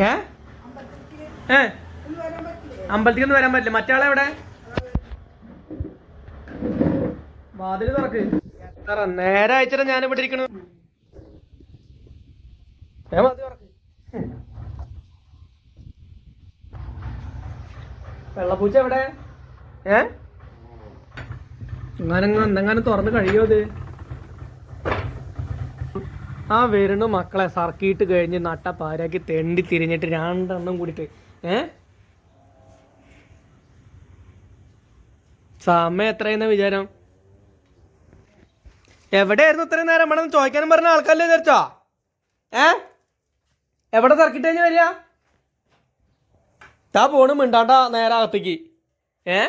ഏ? ഏ? അമ്പലത്തിൽ വരാൻ പറ്റില്ല? മറ്റാളെ എവിടെ വാതിൽ തുറക്ക്. എത്ര നേരെ അയച്ചിട്ട് ഞാൻ ഇവിടെ ഇരിക്കണു വെള്ളപ്പൂച്ച എവിടെ? ഏ? എങ്ങാനും എന്തെങ്ങാനും തുറന്ന് കഴിയോ ഇത്? ആ വരുന്ന മക്കളെ സർക്കിട്ട് കഴിഞ്ഞ് നട്ട പാരാക്കി തെണ്ടി തിരിഞ്ഞിട്ട് രണ്ടെണ്ണം കൂടിയിട്ട് ഏ? സമയം എത്രയെന്ന വിചാരം? എവിടെയായിരുന്നു ഇത്രയും നേരം വേണം ചോദിക്കാനും പറഞ്ഞ ആൾക്കാരല്ലേ വിചാരിച്ചോ? ഏ? എവിടെ സർക്കിട്ട് കഴിഞ്ഞ് വരിക? താ പോണ് മിണ്ടാണ്ട നേരെ അകത്തേക്ക്. ഏ?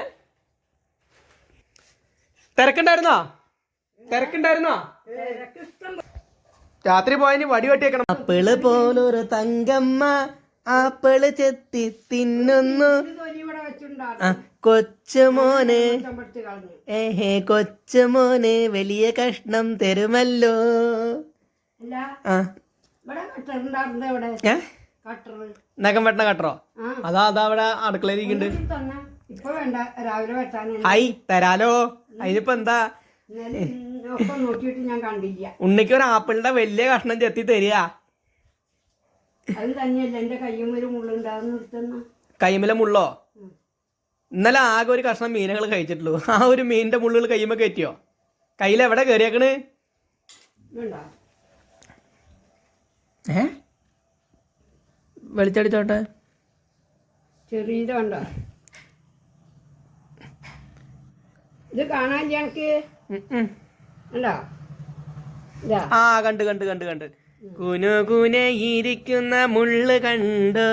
തിരക്കുണ്ടായിരുന്നോ? തിരക്കുണ്ടായിരുന്നോ? രാത്രി പോയതിന് വടി വെട്ടിയേക്കണം. ആപ്പിൾ പോലൊരു തങ്കമ്മ ആപ്പിൾ ചെത്തി തിന്നുന്നു. ആ, കൊച്ചുമോനെ ഏഹേ കൊച്ചുമോനെ വലിയ കഷ്ണം തരുമല്ലോ. ആ. ഇവിടെ ഏ? നഖം വെട്ടണ കട്ടറോ അതാ അതാ അവിടെ അടുക്കളയിലിരിക്കുന്നുണ്ട് ഇപ്പൊ വേണ്ട രാവിലെ വെട്ടാൻ ഹൈ തരാലോ. അതിനിപ്പോ എന്താ? ഇന്നലെ നോക്കിയിട്ട് ഞാൻ കണ്ടില്ല. ഉണ്ണിക്ക് ഒരു ആപ്പിളിന്റെ വലിയ കഷ്ണം ചെത്തി തരിക. അത് തന്നെയല്ല എന്റെ കയ്യും ഒരു മുള്ളുണ്ടാകുന്ന നിർത്തുന്ന കൈമല മുള്ളോ ഇന്നലെ ആകെ ഒരു കഷ്ണം മീനുകൾ കഴിച്ചിട്ടുള്ളൂ. ആ ഒരു മീനിന്റെ മുള്ളുകൾ കൈമ കയറ്റിയോ കയ്യിൽ എവിടെ കയറിയേക്കണ് ഏ? വെളിച്ചടിച്ചോട്ടെ. ചെറിയത് കണ്ടോ? ഇത് കാണാൻ ഇതാ ആ കണ്ട് കണ്ട് കണ്ട് കണ്ട്. കുനു കുനയിരിക്കുന്ന മുള്ള് കണ്ട്.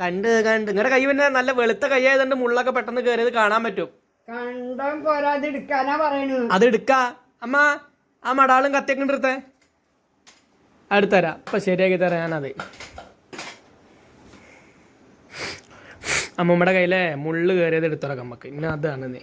കണ്ട് കണ്ട്. നിങ്ങളുടെ കൈ പിന്നെ നല്ല വെളുത്ത കൈയായതുകൊണ്ട് മുള്ളൊക്കെ പെട്ടെന്ന് കയറിയത് കാണാൻ പറ്റും. കണ്ടോ പോരാതെ എടുക്കാനാ പറയണു അത് എടുക്ക. അമ്മ ആ മടാളും കത്തിയൊക്കെ എടുത്തേ. അടുത്തരാ. അപ്പൊ ശരിയാക്കി തരാം ഞാനത്. അമ്മമ്മയുടെ കയ്യിലെ മുള്ള് കയറിയത് എടുത്തുറക്കാം നമുക്ക്. ഇന്ന അതാണ് നീ